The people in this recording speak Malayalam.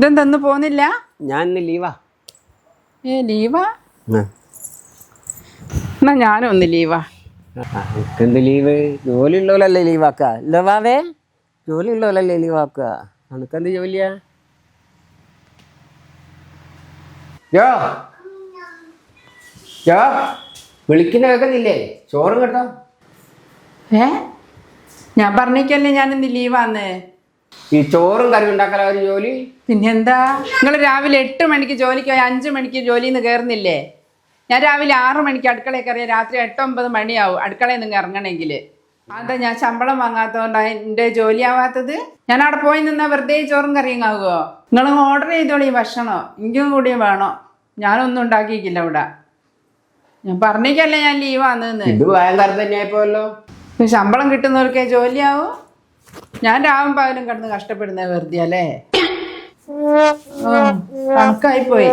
ഇതെന്തെന്ന് പോന്നില്ല? ഞാൻ ഇന്ന് ലീവാ ഏ ലീവാ. എന്നാ ഞാനും ഒന്ന് ലീവാ എന്ത് ലീവ് ജോലി ഉള്ളവരല്ലേ ലീവാക്കുക ലവാവേ വാവേ ജോലി ഉള്ളവരല്ലേ ലീവാക്കുക നിനക്കെന്ത് ജോലിയാ? ജോ. ജോ വിളിക്കുന്ന കേൾക്കുന്നില്ലേ? ചോറും കേട്ടോ. ഏ? ഞാൻ പറഞ്ഞേക്കല്ലേ ഞാനിന്ന് ലീവാന്ന് ഈ ചോറും കറി ഉണ്ടാക്കല ഒരു ജോലി? പിന്നെന്താ? നിങ്ങൾ രാവിലെ എട്ട് മണിക്ക് ജോലിക്ക് പോയി അഞ്ച് മണിക്ക് ജോലിയിൽ നിന്ന് കയറുന്നില്ലേ ഞാൻ രാവിലെ ആറ് മണിക്ക് അടുക്കളയിൽ കയറിയ രാത്രി എട്ടൊമ്പത് മണിയാവും. അടുക്കളയിൽ നിന്ന് ഇറങ്ങണമെങ്കിൽ അതാ ഞാൻ ശമ്പളം വാങ്ങാത്തതുകൊണ്ടാണ് എന്റെ ജോലിയാവാത്തത് ഞാൻ അവിടെ പോയി നിന്നാൽ വെറുതെ ചോറും കറിയും ആകുമോ നിങ്ങൾ ഓർഡർ ചെയ്തോളി ഈ ഭക്ഷണം. എനിക്കും കൂടി വേണോ? ഞാനൊന്നും ഉണ്ടാക്കിയിട്ടില്ല ഇവിടെ. ഞാൻ പറഞ്ഞേക്കല്ലേ ഞാൻ ലീവാന്ന് ഇത് ഭയങ്കര തന്നെയായിപ്പോല്ലോ ശമ്പളം കിട്ടുന്നവർക്കേ ജോലിയാവും? ഞാൻ രാവും പകലും കിടന്ന് കഷ്ടപ്പെടുന്നത് വെറുതെ അല്ലേ പോയി